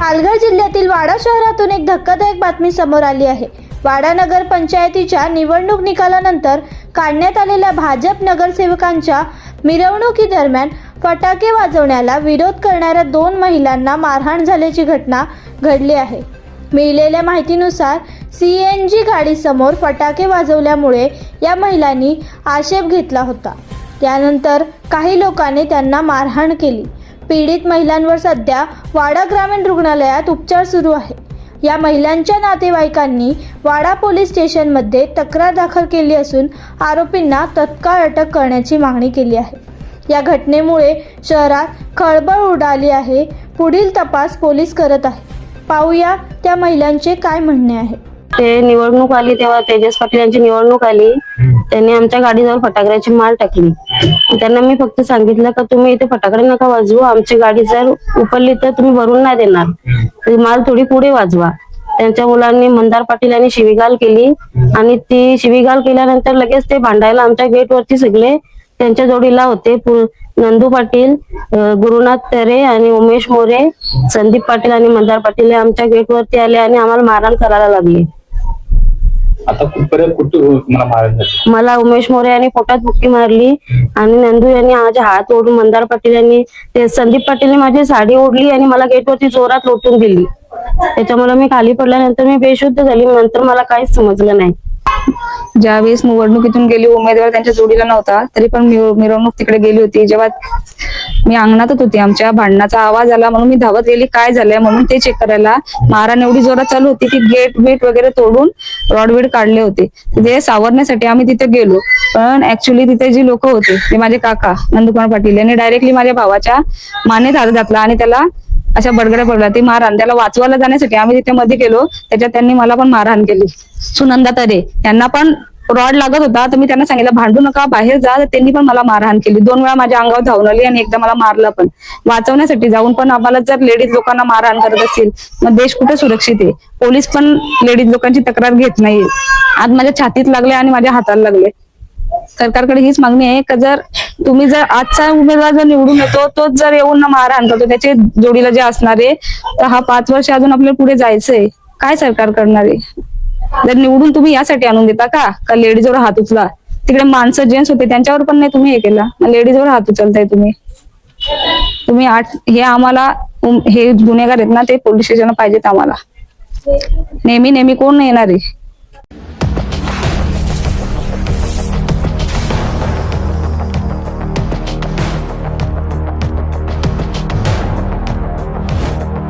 पालघर जिल्ह्यातील वाडा शहरातून एक धक्कादायक बातमी समोर आली आहे. वाडा नगर पंचायतीच्या निवडणूक निकालानंतर काढण्यात आलेल्या भाजप नगरसेवकांच्या मिरवणुकीदरम्यान फटाके वाजवण्याला विरोध करणाऱ्या दोन महिलांना मारहाण झाल्याची घटना घडली आहे. मिळलेल्या माहितीनुसार सी एन जी गाडीसमोर फटाके वाजवल्यामुळे या महिलांनी आक्षेप घेतला होता. त्यानंतर काही लोकांनी त्यांना मारहाण केली. पीडित महिलांवर सध्या वाडा ग्रामीण रुग्णालयात उपचार सुरू आहे या महिलांच्या नातेवाईकांनी वाडा पोलीस स्टेशनमध्ये तक्रार दाखल केली असून आरोपींना तत्काळ अटक करण्याची मागणी केली आहे. या घटनेमुळे शहरात खळबळ उडाली आहे. पुढील तपास पोलीस करत आहे पाहूया त्या महिलांचे काय म्हणणे आहे. ते निवडणूक आली तेव्हा तेजस पाटील यांची निवडणूक आली. त्यांनी आमच्या गाडीजवळ फटाकड्याची माल टाकली. त्यांना मी फक्त सांगितलं का तुम्ही इथे फटाकडे नका वाजवू. आमची गाडी जर उपरली तर तुम्ही भरून नाही देणार. माल थोडी पुढे वाजवा. त्यांच्या मुलांनी मंदार पाटील यांनी शिवीगाल केली आणि ती शिवीगाल केल्यानंतर लगेच ते भांडायला आमच्या गेटवरती सगळे त्यांच्या जोडीला होते. नंदू पाटील गुरुनाथ तरे आणि उमेश मोरे संदीप पाटील आणि मंदार पाटील हे आमच्या गेटवरती आले आणि आम्हाला मारहाण करायला लागले. आता कुठपर्यंत कुठं मला मला उमेश मोरे यांनी पोटात बुक्की मारली आणि नंदू यांनी माझे हात ओढून मंदार पाटील यांनी ते संदीप पाटीलने माझी साडी ओढली आणि मला गेटवरती जोरात लोटून दिली. त्याच्यामुळे मी खाली पडल्यानंतर मी बेशुद्ध झाली. नंतर मला काहीच समजलं नाही. ज्यावेळेस निवडणुकीतून गेली उमेदवार त्यांच्या जोडीला नव्हता तरी पण मिरवणूक तिकडे गेली होती. जेव्हा मी अंगणातच होती आमच्या भांडणाचा आवाज आला म्हणून मी धावत गेली काय झालंय म्हणून ते चेक करायला. मारण एवढी जोरात चालू होती की गेट बीट वगैरे तोडून रॉडबीड काढले होते. ते सावरण्यासाठी आम्ही तिथे गेलो. पण ऍक्च्युली तिथे जी लोक होते ते माझे काका नंदकुमार पाटील यांनी डायरेक्टली माझ्या भावाच्या मानेत हात घातला आणि त्याला अशा बडगड्या पडला ते मारहाण त्याला वाचवायला जाण्यासाठी आम्ही तिथे मध्ये गेलो. त्याच्यात त्यांनी मला पण मारहाण केली. सुनंदा तरे यांना पण रॉड लागत होता तर मी त्यांना सांगितलं भांडू नका बाहेर जा. तर त्यांनी पण मला मारहाण केली. दोन वेळा माझ्या अंगावर धावून आली आणि एकदा मला मारलं पण. वाचवण्यासाठी जाऊन पण आम्हाला जर लेडीज लोकांना मारहाण करत असतील मग देश कुठे सुरक्षित आहे? पोलीस पण लेडीज लोकांची तक्रार घेत नाहीये आज माझ्या छातीत लागले आणि माझ्या हाताला लागले. सरकारकडे हीच मागणी आहे का जर तुम्ही जर आजचा उमेदवार जर निवडून येतो तोच जर येऊन ना मारहाण करतो त्याचे जोडीला जे असणार आहे तर हा पाच वर्ष अजून आपल्याला पुढे जायचंय. काय सरकार करणार आहे? जर निवडून तुम्ही यासाठी आणून देता का? का लेडीजवर हात उचला? तिकडे माणसं जेंट्स होते त्यांच्यावर पण नाही तुम्ही हे केला. लेडीजवर हात उचलताय तुम्ही. तुम्ही आठ हे आम्हाला हे गुन्हेगार आहेत ना ते पोलीस स्टेशन पाहिजेत आम्हाला. नेहमी नेहमी कोण नाही येणार आहे?